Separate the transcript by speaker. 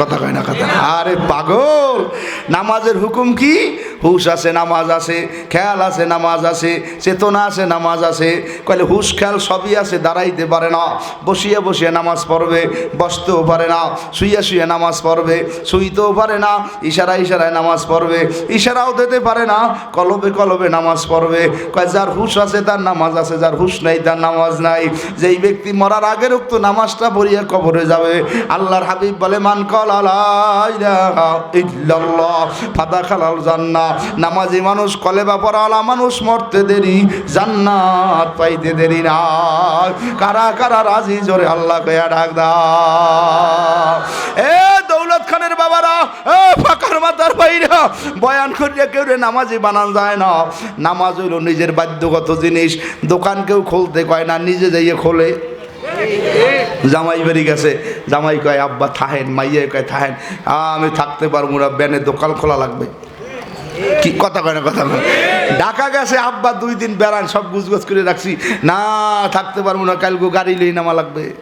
Speaker 1: কথা কয় না কথা? আরে পাগল! নামাজের হুকুম কি? হুশ আছে, নামাজ আছে, খেয়াল আছে, নামাজ আছে, চেতনা আছে, নামাজ আছে। কইলে হুশ, খেয়াল সবই আছে, দাঁড়াইতে পারে না। বসিয়ে বসিয়ে নামাজ পড়বে, বসতেও পারে না। শুয়ে শুয়ে নামাজ পড়বে, শুইতেও পারে না। ইশারা ইশারায় নামাজ পড়বে, ইশারাও দিতে পারে না। কলবে কলবে নামাজ পড়বে। কয়, যার হুশ আছে, তার নামাজ আছে, যার হুশ নাই, তার নামাজ নাই। যেই ব্যক্তি মরার আগের উক্ত নামাজটা পড়িয়ে কবরে যাবে, আল্লাহর হাবিব বলে, মান কল ইল্লাল্লাহ ফাদা খালাল জান্না নামাজি মানুষ কলে বা পড়ালা মানুষ মরতে দেরি, জান্নাত পাইতে দেরি না। কারা কারা রাজি? জোরে আল্লাহ কয়া ডাক দা এ দৌলত খানের বাবারা, এ ফাঁকার মাথার বাইরা, বয়ান করিয়া কেউ রে নামাজি বানান যায় না। নামাজ হইল নিজের বাধ্যগত জিনিস, দোকান কেউ খুলতে কয় না, নিজে যাইয়ে খোলে। জামাই বাড়ি গেছে। জামাই কয়, আব্বা, থাহেন, মাইয়া কয়, থাহেন, আমি থাকতে পারব না, ব্যানে দোকান খোলা লাগবে। কি কথা কয় না কথা কয়? ঢাকা গেছে, আব্বা, দুই দিন বেড়ান, সব গুজগুজ করে রাখছি। না, থাকতে পারব না, কালকে গাড়ি লই নামা লাগবে।